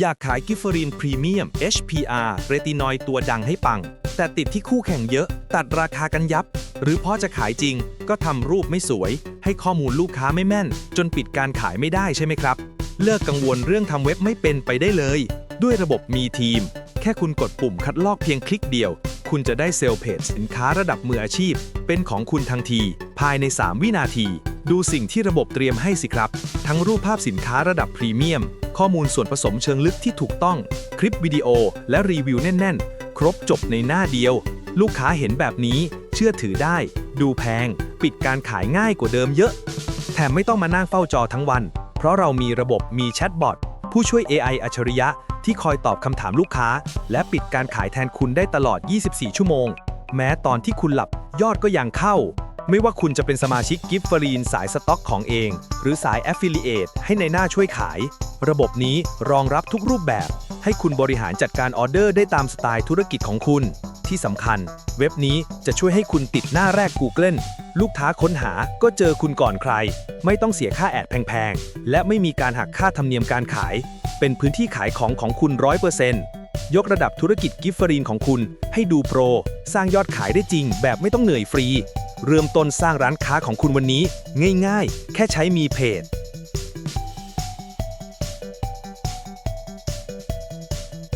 อยากขายกิฟเฟอรีนพรีเมียม HPR เรตินอยด์ตัวดังให้ปัง แต่ติดที่คู่แข่งเยอะ ตัดราคากันยับ หรือพอจะขายจริง ก็ทำรูปไม่สวย ให้ข้อมูลลูกค้าไม่แม่น จนปิดการขายไม่ได้ใช่ไหมครับ เลิกกังวลเรื่องทำเว็บไม่เป็นไปได้เลย ด้วยระบบมีทีม แค่คุณกดปุ่มคัดลอกเพียงคลิกเดียว คุณจะได้เซลล์เพจสินค้าระดับมืออาชีพ เป็นของคุณทันที ภายใน 3 วินาที ดูสิ่งที่ระบบเตรียมให้สิครับ ทั้งรูปภาพสินค้าระดับพรีเมียม ข้อมูลส่วนผสมเชิงลึกที่ถูกต้อง คลิปวิดีโอ และรีวิวแน่น ๆ ครบจบในหน้าเดียว ลูกค้าเห็นแบบนี้ เชื่อถือได้ ดูแพง ปิดการขายง่ายกว่าเดิมเยอะ แถมไม่ต้องมานั่งเฝ้าจอทั้งวัน เพราะเรามีระบบมีแชทบอทผู้ช่วย AI อัจฉริยะ ที่คอยตอบคำถามลูกค้า และปิดการขายแทนคุณได้ตลอด 24 ชั่วโมง แม้ตอนที่คุณหลับยอดก็ยังเข้า ไม่ว่าคุณจะเป็นสมาชิกกิฟต์ฟรีนสายสต็อกของเอง หรือสาย Affiliate ให้ในหน้าช่วยขาย ระบบนี้รองรับทุกรูปแบบ ให้คุณบริหารจัดการออเดอร์ได้ตามสไตล์ธุรกิจของคุณ ที่สำคัญ เว็บนี้จะช่วยให้คุณติดหน้าแรก Google ลูกค้าค้นหาก็เจอคุณก่อนใคร ไม่ต้องเสียค่าแอดแพงๆ และไม่มีการหักค่าธรรมเนียมการขาย เป็นพื้นที่ขายของของคุณ 100%ยกระดับธุรกิจกิฟฟรีนของคุณให้ดูโปร สร้างยอดขายได้จริงแบบไม่ต้องเหนื่อยฟรี เริ่มต้นสร้างร้านค้าของคุณวันนี้ ง่ายๆ แค่ใช้มีเพจ